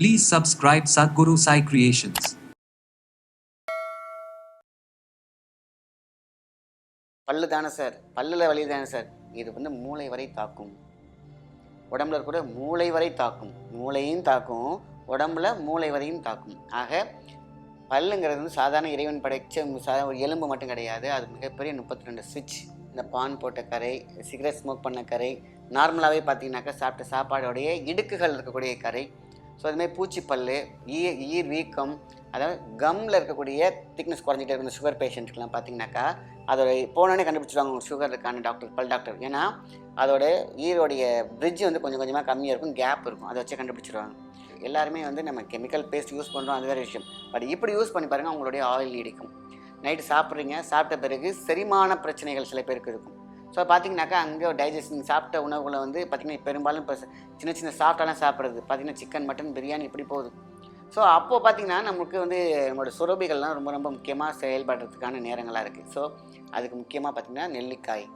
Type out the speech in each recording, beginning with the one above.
Please subscribe Sadhguru Sai Creations. பல்லு தானே sir? பல்லில் வலி தானே சார்? இது வந்து மூளை வரை தாக்கும். உடம்புல கூட மூளை வரை தாக்கும். மூளையும் தாக்கும் உடம்புல மூளை வரையும் தாக்கும். ஆக பல்லுங்கிறது வந்து சாதாரண இறைவன் படைச்ச சாதாரண ஒரு எலும்பு மட்டும் கிடையாது. அது மிகப்பெரிய முப்பத்தி ரெண்டு சுவிட்ச் இந்த பான் போட்ட கரை சிகரெட் ஸ்மோக் பண்ண கரை நார்மலாகவே பார்த்தீங்கன்னாக்கா சாப்பிட்ட சாப்பாடோடைய இடுக்குகள் இருக்கக்கூடிய கரை ஸோ அதுமாதிரி பூச்சிப்பல் ஈர் ஈர் வீக்கம் அதாவது கம்மில் இருக்கக்கூடிய திக்னஸ் குறைஞ்சிட்டே இருக்கிற சுகர் பேஷண்ட்டுக்கெலாம் பார்த்தீங்கன்னாக்கா அதோட போனோடனே கண்டுபிடிச்சிருவாங்க உங்களுக்கு சுகர் இருக்கான டாக்டர் பல் டாக்டர் ஏன்னா அதோட ஈரோடைய பிரிட்ஜ் வந்து கொஞ்சம் கொஞ்சமாக கம்மியாக இருக்கும் கேப் இருக்கும். அதை வச்சு கண்டுபிடிச்சிருவாங்க. எல்லாருமே வந்து நம்ம கெமிக்கல் பேஸ்ட் யூஸ் பண்ணுறோம் அது வேறு விஷயம். பட் இப்படி யூஸ் பண்ணி பாருங்கள் அவங்களுடைய ஆயில் நீடிக்கும். நைட்டு சாப்பிட்றீங்க சாப்பிட்ட பிறகு செரிமான பிரச்சனைகள் சில பேருக்கு இருக்கும். ஸோ பார்த்தீங்கன்னாக்கா அங்கே டைஜஷன் சாப்பிட்ட உணவுகளை வந்து பார்த்திங்கன்னா பெரும்பாலும் இப்போ சின்ன சின்ன சாஃப்டாலாம் சாப்பிட்றது. பார்த்திங்கன்னா சிக்கன் மட்டன் பிரியாணி இப்படி போகுது. ஸோ அப்போது பார்த்திங்கன்னா நமக்கு வந்து நம்மளோட சுரபிகள்லாம் ரொம்ப ரொம்ப முக்கியமாக செயல்படுறதுக்கான நேரங்களாக இருக்குது ஸோ அதுக்கு முக்கியமாக பார்த்திங்கன்னா நெல்லிக்காய்.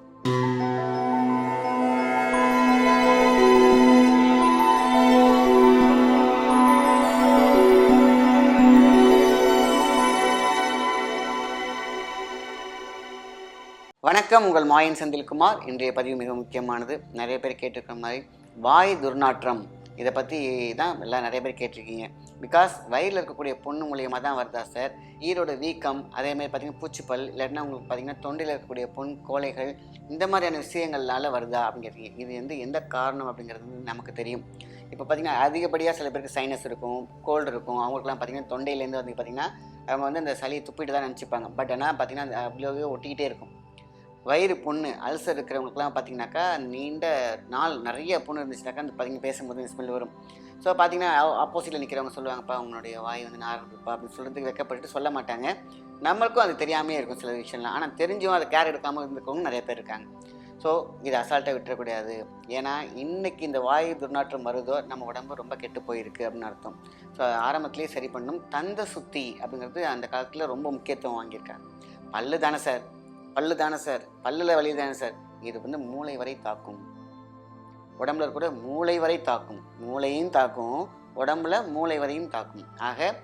வணக்கம் உங்கள் மாயன் செந்தில்குமார். இன்றைய பதிவு மிக முக்கியமானது. நிறைய பேர் கேட்டிருக்கிற மாதிரி வாய் துர்நாற்றம். இதை பற்றி தான் எல்லாம் நிறைய பேர் கேட்டிருக்கீங்க. பிகாஸ் வயிறில் இருக்கக்கூடிய பொண்ணு மூலியமாக தான் வருதா சார் ஈரோட வீக்கம் அதேமாதிரி பார்த்தீங்கன்னா பூச்சிப்பல் இல்லாட்டினா உங்களுக்கு பார்த்தீங்கன்னா தொண்டையில் இருக்கக்கூடிய பொன் கோலைகள் இந்த மாதிரியான விஷயங்கள்னால வருதா அப்படின்னு இது வந்து எந்த காரணம் அப்படிங்கிறது வந்து நமக்கு தெரியும். இப்போ பார்த்தீங்கன்னா அதிகப்படியாக சில பேருக்கு சைனஸ் இருக்கும் கோல்டு இருக்கும். அவங்களுக்குலாம் பார்த்தீங்கன்னா தொண்டையிலேருந்து வந்து பார்த்திங்கன்னா அவங்க வந்து அந்த சளியை துப்பிட்டு தான் நினச்சிப்பாங்க. பட் ஆனால் பார்த்திங்கன்னா அப்படியே ஒட்டிக்கிட்டே இருக்கும். வயிறு புண்ணு அல்சர் இருக்கிறவங்களுக்குலாம் பார்த்தீங்கன்னாக்கா நீண்ட நாள் நிறைய புண்ணு இருந்துச்சுனாக்கா அந்த பார்த்தீங்கன்னா பேசும்போது ஸ்மெல் வரும். ஸோ பார்த்தீங்கன்னா ஆப்போசிட்டில் நிற்கிறவங்க சொல்லுவாங்கப்பா அவங்களுடைய வாய் வந்து நார் அப்படின்னு சொல்கிறதுக்கு வெக்கப்பட்டு சொல்ல மாட்டாங்க. நம்மளுக்கும் அது தெரியாமே இருக்கும் சில விஷயம்லாம். ஆனால் தெரிஞ்சும் அதை கேர் எடுக்காமல் இருந்துக்கவங்க நிறைய பேர் இருக்காங்க. ஸோ இதை அசால்ட்டாக விட்டுறக்கூடாது. ஏன்னா இன்றைக்கி இந்த வாயு துர்நாற்றம் வருதோ நம்ம உடம்பு ரொம்ப கெட்டு போயிருக்கு அப்படின்னு அர்த்தம். ஸோ ஆரம்பத்திலேயே சரி பண்ணணும். தந்த சுத்தி அப்படிங்கிறது அந்த காலத்தில் ரொம்ப முக்கியத்துவம் வாங்கியிருக்காங்க. பல்லு தானே சார். பல்லு தானே சார்? பல்லில் வலி தானே சார்? இது வந்து மூளை வரை தாக்கும். உடம்புல கூட மூளை வரை தாக்கும். மூளையும் தாக்கும் உடம்புல மூளை வரையும் தாக்கும். ஆக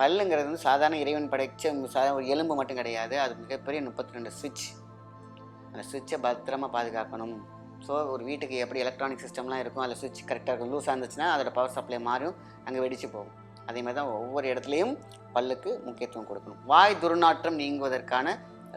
பல்லுங்கிறது வந்து சாதாரண இறைவன் படைச்ச சாதாரண ஒரு எலும்பு மட்டும் கிடையாது. அது மிகப்பெரிய முப்பத்தி ரெண்டு சுவிட்ச். அந்த சுவிட்சை பத்திரமா பாதுகாக்கணும். ஸோ ஒரு வீட்டுக்கு எப்படி எலக்ட்ரானிக் சிஸ்டம்லாம் இருக்கும் அதில் சுவிட்ச் கரெக்டாக இருக்கும். லூஸாக இருந்துச்சுன்னா அதோட பவர் சப்ளை மாறும். அங்கே வெடிச்சு போகும். அதே மாதிரி தான் ஒவ்வொரு இடத்துலையும் பல்லுக்கு முக்கியத்துவம் கொடுக்கணும். வாய் துர்நாற்றம் நீங்குவதற்கான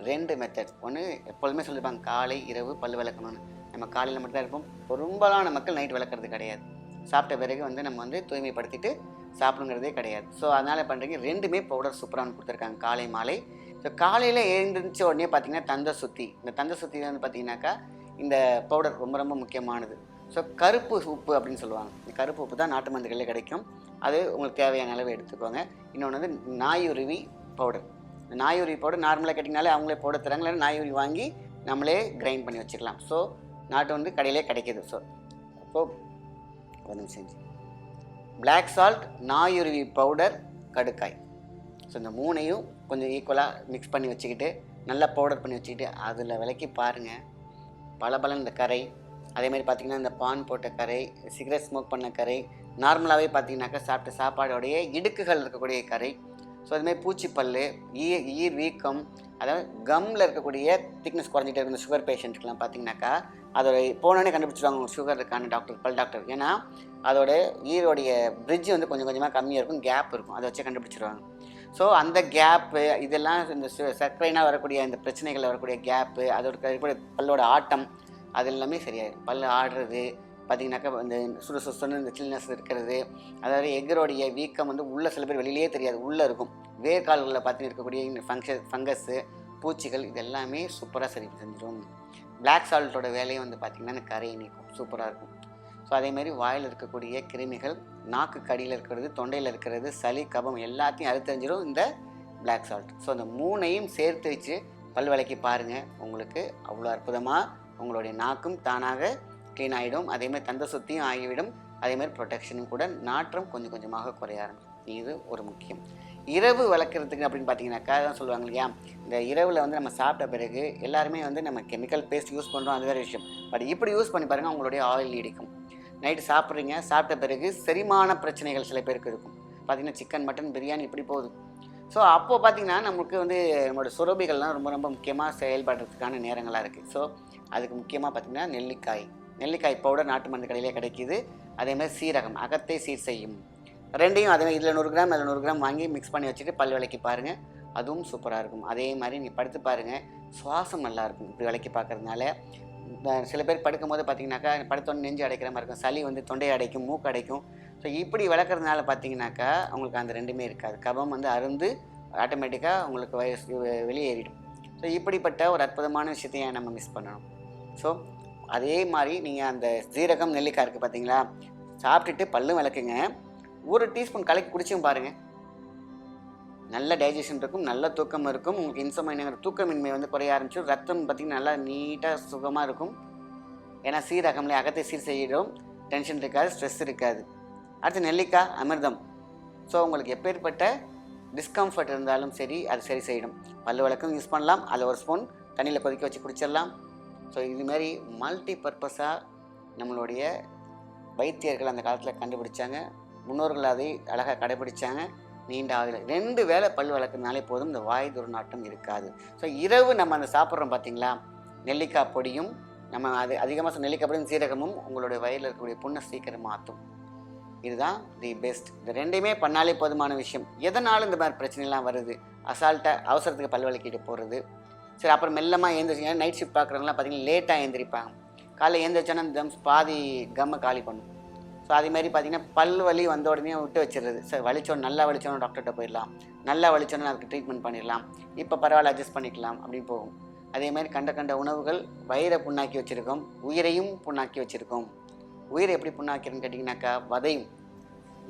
ரெண்டு மெத்தட் ஒன்று எப்பொழுதுமே சொல்லியிருப்பாங்க காலை இரவு பல் விளக்கணும்னு. நம்ம காலையில் மட்டும்தான் இருப்போம். பெரும்பாலான மக்கள் நைட் விளக்குறது கிடையாது. சாப்பிட்ட பிறகு வந்து நம்ம வந்து தூய்மைப்படுத்திட்டு சாப்பிடுங்கிறதே கிடையாது. ஸோ அதனால் பண்ணுறீங்க ரெண்டுமே பவுடர் சூப்பராக கொடுத்துருக்காங்க காலை மாலை. ஸோ காலையில் எழுந்திரிச்ச உடனே பார்த்தீங்கன்னா தந்த சுத்தி. இந்த தந்த சுத்தி வந்து பார்த்தீங்கன்னாக்கா இந்த பவுடர் ரொம்ப ரொம்ப முக்கியமானது. ஸோ கருப்பு உப்பு அப்படின்னு சொல்லுவாங்க. இந்த கருப்பு உப்பு தான் நாட்டு மருந்துகளில் கிடைக்கும். அது உங்களுக்கு தேவையான அளவு எடுத்துக்கோங்க. இன்னொன்று வந்து நாயுருவி பவுடர் இந்த நாயுருவி பவுடர் நார்மலாக கேட்டிங்கனாலே அவங்களே போட தராங்க. நாயுரி வாங்கி நம்மளே கிரைண்ட் பண்ணி வச்சுக்கலாம். ஸோ நாட்டு வந்து கடையிலே கிடைக்கிது. ஸோ அப்போது ஒரு நிமிஷம் செஞ்சு பிளாக் சால்ட் நாயுருவி பவுடர் கடுக்காய். ஸோ இந்த மூணையும் கொஞ்சம் ஈக்குவலாக மிக்ஸ் பண்ணி வச்சுக்கிட்டு நல்லா பவுடர் பண்ணி வச்சுக்கிட்டு அதில் விலக்கி பாருங்கள் பல இந்த கரை அதேமாதிரி பார்த்திங்கன்னா இந்த பான் போட்ட கரை சிகரெட் ஸ்மோக் பண்ண கரை நார்மலாகவே பார்த்தீங்கன்னாக்கா சாப்பிட்ட சாப்பாடோடைய இடுக்குகள் இருக்கக்கூடிய கரை ஸோ அதுமாதிரி பூச்சிப்பல் ஈர் ஈர் வீக்கம் அதாவது கம்மில் இருக்கக்கூடிய திக்னஸ் குறைஞ்சிட்டே இருந்த சுகர் பேஷண்ட்டுக்கெலாம் பார்த்தீங்கன்னாக்கா. அதோட போனோடனே கண்டுபிடிச்சிருவாங்க உங்களுக்கு சுகர் இருக்கான டாக்டர் பல் டாக்டர் ஏன்னா அதோட ஈரோடைய பிரிட்ஜ் வந்து கொஞ்சம் கொஞ்சமாக கம்மியாக இருக்கும் கேப் இருக்கும். அதை வச்சு கண்டுபிடிச்சிருவாங்க ஸோ அந்த கேப்பு இதெல்லாம் இந்த சர்க்கரைனால் வரக்கூடிய இந்த பிரச்சனைகளில் வரக்கூடிய கேப்பு அதோட இருக்கக்கூடிய பல்லோட ஆட்டம் அது எல்லாமே சரியாயிடும் பல் ஆடுறது பார்த்தீங்கன்னாக்கா இந்த சுடு இந்த சில்னஸ் இருக்கிறது. அதாவது எக்கரோடைய வீக்கம் வந்து உள்ளே சில பேர் வெளியிலே தெரியாது உள்ளே இருக்கும். வேர்க்கால்களில் பார்த்து இருக்கக்கூடிய இந்த ஃபங்க்ஷன் ஃபங்கஸ்ஸு பூச்சிகள் இது எல்லாமே சூப்பராக சரி செஞ்சிடும். பிளாக் சால்ட்டோட வேலையை வந்து பார்த்திங்கன்னா இந்த கரையை நீக்கும். சூப்பராக இருக்கும். ஸோ அதேமாதிரி வாயில் இருக்கக்கூடிய கிருமிகள் நாக்கு கடியில் இருக்கிறது தொண்டையில் இருக்கிறது சளி கபம் எல்லாத்தையும் அறுத்தறிஞ்சிடும் இந்த பிளாக் சால்ட் ஸோ அந்த மூணையும் சேர்த்து வச்சு பல் விளக்கி பாருங்கள் உங்களுக்கு அவ்வளோ அற்புதமாக உங்களுடைய நாக்கும் தானாக க்ளீன் ஆகிடும் அதேமாதிரி தந்த சுத்தியும் ஆகிவிடும். அதேமாதிரி ப்ரொடெக்ஷனும் கூட நாற்றம் கொஞ்சம் கொஞ்சமாக குறைய ஆரம்பிக்கும். இது ஒரு முக்கியம். இரவு வளர்க்குறதுக்கு அப்படின்னு பார்த்தீங்கன்னாக்கா தான் சொல்லுவாங்க இல்லையா? இந்த இரவில் வந்து நம்ம சாப்பிட்ட பிறகு எல்லாருமே வந்து நம்ம கெமிக்கல் பேஸ்ட் யூஸ் பண்ணுறோம் அது வேறு விஷயம். பட் இப்படி யூஸ் பண்ணி பாருங்கள் உங்களுடைய ஆயில் நீடிக்கும். நைட்டு சாப்பிட்றீங்க சாப்பிட்ட பிறகு செரிமான பிரச்சனைகள் சில பேருக்கு இருக்கும். பார்த்தீங்கன்னா சிக்கன் மட்டன் பிரியாணி இப்படி போகுது. ஸோ அப்போது பார்த்தீங்கன்னா நமக்கு வந்து நம்மளோட சுரபிகள்லாம் ரொம்ப ரொம்ப முக்கியமாக செயல்படுறதுக்கான நேரங்களாக இருக்குது ஸோ அதுக்கு முக்கியமாக பார்த்தீங்கன்னா நெல்லிக்காய். நெல்லிக்காய் பவுடர் நாட்டு மருந்து கடையிலே கிடைக்கிது. அதே மாதிரி சீரகம் அகத்தை சீர் செய்யும். ரெண்டையும் அதே மாதிரி இதில் நூறு கிராம் அதில் நூறு கிராம் வாங்கி மிக்ஸ் பண்ணி வச்சுட்டு பல் விளக்கி பாருங்கள் அதுவும் சூப்பராக இருக்கும். அதே மாதிரி நீங்கள் படுத்து பாருங்கள் சுவாசம் நல்லாயிருக்கும் இப்படி விளக்கி பார்க்கறதுனால. சில பேர் படுக்கும்போது பார்த்தீங்கன்னாக்கா படுத்தோன்னு நெஞ்சு அடைக்கிற மாதிரி இருக்கும். சளி வந்து தொண்டை அடைக்கும் மூக்கு அடைக்கும். ஸோ இப்படி விளக்குறதுனால பார்த்தீங்கன்னாக்கா அவங்களுக்கு அந்த ரெண்டுமே இருக்காது. கபம் வந்து அருந்து ஆட்டோமேட்டிக்காக உங்களுக்கு வயசு வெளியேறிடும். ஸோ இப்படிப்பட்ட ஒரு அற்புதமான விஷயத்தையும் நம்ம மிஸ் பண்ணணும். ஸோ அதே மாதிரி நீங்கள் அந்த சீரகம் நெல்லிக்காய் இருக்குது பார்த்தீங்களா சாப்பிட்டுட்டு பல்லும் விளக்குங்க. ஒரு டீஸ்பூன் கலக்கி குடிச்சும் பாருங்கள் நல்ல டைஜஷன் இருக்கும் நல்ல தூக்கம் இருக்கும். உங்களுக்கு இன்சமைனுங்கிற தூக்கமின்மை வந்து குறைய ஆரம்பிச்சு ரத்தம் பார்த்திங்கன்னா நல்லா நீட்டாக சுகமாக இருக்கும். ஏன்னா சீரகம்லேயே அகத்தை சீர் செய்யிடும் டென்ஷன் இருக்காது ஸ்ட்ரெஸ் இருக்காது. அடுத்து நெல்லிக்காய் அமிர்தம். ஸோ உங்களுக்கு எப்பேற்பட்ட டிஸ்கம்ஃபர்ட் இருந்தாலும் சரி அது சரி செய்யணும். பல்லு விளக்கம் யூஸ் பண்ணலாம். அதில் ஒரு ஸ்பூன் தண்ணியில் கொதிக்க வச்சு குடிச்சிடலாம். ஸோ இதுமாரி மல்டி பர்பஸாக நம்மளுடைய வைத்தியர்கள் அந்த காலத்தில் கண்டுபிடிச்சாங்க. முன்னோர்கள் அதை அழகாக கடைபிடிச்சாங்க. நீண்ட ஆகல ரெண்டு வேளை பல் வளர்க்கறதுனாலே போதும் இந்த வாய் துர்நாட்டம் இருக்காது. ஸோ இரவு நம்ம அந்த சாப்பிட்றோம் பார்த்தீங்களா நெல்லிக்காய் பொடியும் நம்ம அது அதிகமாக நெல்லிக்காய் பொடியும் சீரகமும் உங்களுடைய வயலில் இருக்கக்கூடிய புண்ணை சீக்கிரம் மாற்றும் இதுதான் தி பெஸ்ட் இந்த ரெண்டையுமே பண்ணாலே போதுமான விஷயம். எதனாலும் இந்த மாதிரி பிரச்சனைலாம் வருது? அசால்ட்டாக அவசரத்துக்கு பல் விளக்கிட்டு போகிறது சரி அப்புறம் மெல்லமாக எழுந்திரிச்சிங்க நைட் ஷிஃப்ட் பார்க்குறவங்களாம் பார்த்தீங்கன்னா லேட்டாக எழுந்திரிப்பாங்க காலைல எழுந்திரிச்சோன்னா இந்த தம்ஸ் பாதி கம்மை காலி பண்ணும். ஸோ அதே மாதிரி பார்த்தீங்கன்னா பல் வலி வந்த உடனே விட்டு வச்சிடுறது. சார் வலிச்சோம் நல்லா வலிச்சோன்னு டாக்டர்கிட்ட போயிடலாம். நல்லா வலிச்சோன்னு அதுக்கு ட்ரீட்மெண்ட் பண்ணிடலாம். இப்போ பரவாயில்ல அட்ஜஸ்ட் பண்ணிக்கலாம் அப்படின்னு போகும். அதே மாதிரி கண்ட கண்ட உணவுகள் வயிறை புண்ணாக்கி வச்சுருக்கோம். உயிரையும் புண்ணாக்கி வச்சுருக்கோம். உயிரை எப்படி புண்ணாக்கிறேன்னு கேட்டிங்கனாக்கா வதையும்.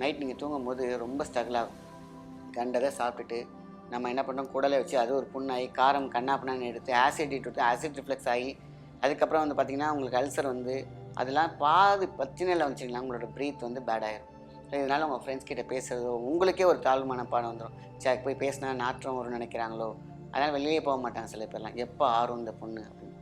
நைட் நீங்கள் தூங்கும்போது ரொம்ப ஸ்ட்ரகிள் ஆகும். கண்டதை சாப்பிட்டுட்டு நம்ம என்ன பண்ணோம்? குடலை வச்சு அது ஒரு புண்ணாகி காரம் கண்ணாப்பண்ணான்னு எடுத்து ஆசிட் இட்டு ஆசிட் ரிஃப்ளெக்ஸ் ஆகி அதுக்கப்புறம் வந்து பார்த்திங்கன்னா உங்களுக்கு அல்சர் வந்து அதெல்லாம் பாதி பிரச்சனையில் வந்துச்சிங்களா உங்களோட ப்ரீத் வந்து பேட் ஆயிரும். இதனால் உங்கள் ஃப்ரெண்ட்ஸ் கிட்ட பேசுகிறதோ உங்களுக்கே ஒரு தாழ்வுமான பாடம் வந்துடும் சே போய் பேசினா நாற்றம் வரும்னு நினைக்கிறாங்களோ? அதனால் வெளியே போக மாட்டாங்க சில பேர்லாம். எப்போ ஆறும் இந்த பொண்ணு அப்படின்னு.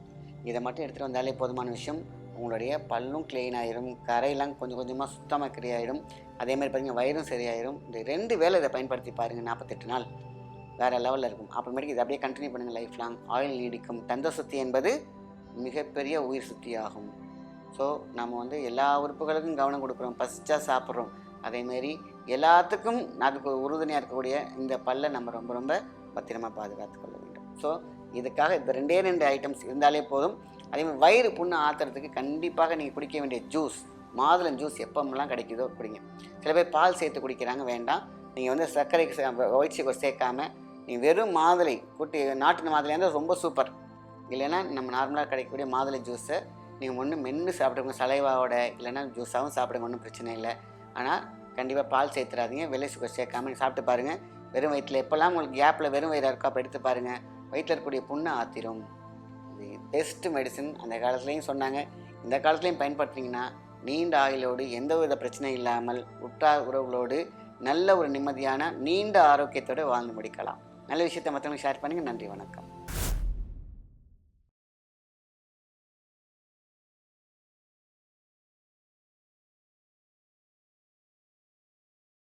இதை மட்டும் எடுத்துகிட்டு வந்தாலே போதுமான விஷயம் உங்களுடைய பல்லும் க்ளீன் ஆயிரும். கரையெல்லாம் கொஞ்சம் கொஞ்சமாக சுத்தமாக கிரியாயிடும் அதேமாதிரி பார்த்தீங்கன்னா வயிறும் சரியாயிடும் இந்த ரெண்டு வேலை இதை பயன்படுத்தி பாருங்கள் நாற்பத்தெட்டு நாள். வேறு லெவலில் இருக்கும். அப்புறமேட்டுக்கு இதை அப்படியே கண்டினியூ பண்ணுங்கள் லைஃப் லாங் ஆயில் நீடிக்கும். தந்த சுத்தி என்பது மிகப்பெரிய உயிர் சுத்தி ஆகும் ஸோ நம்ம வந்து எல்லா உறுப்புகளுக்கும் கவனம் கொடுக்குறோம். பசிச்சா சாப்பிட்றோம். அதேமாரி எல்லாத்துக்கும் அதுக்கு உறுதுணையாக இருக்கக்கூடிய இந்த பல்லை நம்ம ரொம்ப ரொம்ப பத்திரமாக பாதுகாத்து கொள்ள வேண்டும். ஸோ இதுக்காக இந்த ரெண்டே ரெண்டு ஐட்டம்ஸ் இருந்தாலே போதும். அதே மாதிரி வயிறு புண்ணு ஆத்துறதுக்கு கண்டிப்பாக நீங்கள் குடிக்க வேண்டிய ஜூஸ் மாதுளம் ஜூஸ் எப்பமெல்லாம் கிடைக்குதோ குடிங்க. சில பேர் பால் சேர்த்து குடிக்கிறாங்க வேண்டாம். நீங்கள் வந்து சர்க்கரைக்கு ஒயிட் சுகர் சேர்க்காம நீங்கள் வெறும் மாதுளை குட்டி நாட்டின் மாதுளையாக இருந்தால் ரொம்ப சூப்பர் இல்லைன்னா நம்ம நார்மலாக கிடைக்கக்கூடிய மாதுளை ஜூஸை நீங்கள் ஒன்று மென்று சாப்பிடுங்க சலைவாவோட இல்லைன்னா ஜூஸாகவும் சாப்பிடுங்க ஒன்றும் பிரச்சனை இல்லை. ஆனால் கண்டிப்பாக பால் சேர்த்துறாதீங்க வெள்ளை சுகர் சேர்க்காம சாப்பிட்டு பாருங்கள் வெறும் வயிற்றில் எப்போல்லாம் உங்களுக்கு கேப்பில் வெறும் வயிறாக இருக்கோ அப்போ எடுத்து பாருங்கள் வயிற்றில் இருக்கக்கூடிய புண்ணை ஆத்திரும். இது பெஸ்ட்டு மெடிசன் அந்த காலத்துலேயும் சொன்னாங்க. இந்த காலத்துலேயும் பயன்படுத்துனீங்கன்னா நீண்ட ஆயுளோடு எந்த வித பிரச்சனையும் இல்லாமல் உற்றார் உறவுகளோடு நல்ல ஒரு நிம்மதியான நீண்ட ஆரோக்கியத்தோடு வாழ்ந்து முடிக்கலாம். நல்ல விஷயத்தை மற்றவங்களுக்கு ஷேர் பண்ணுங்கள் நன்றி வணக்கம்.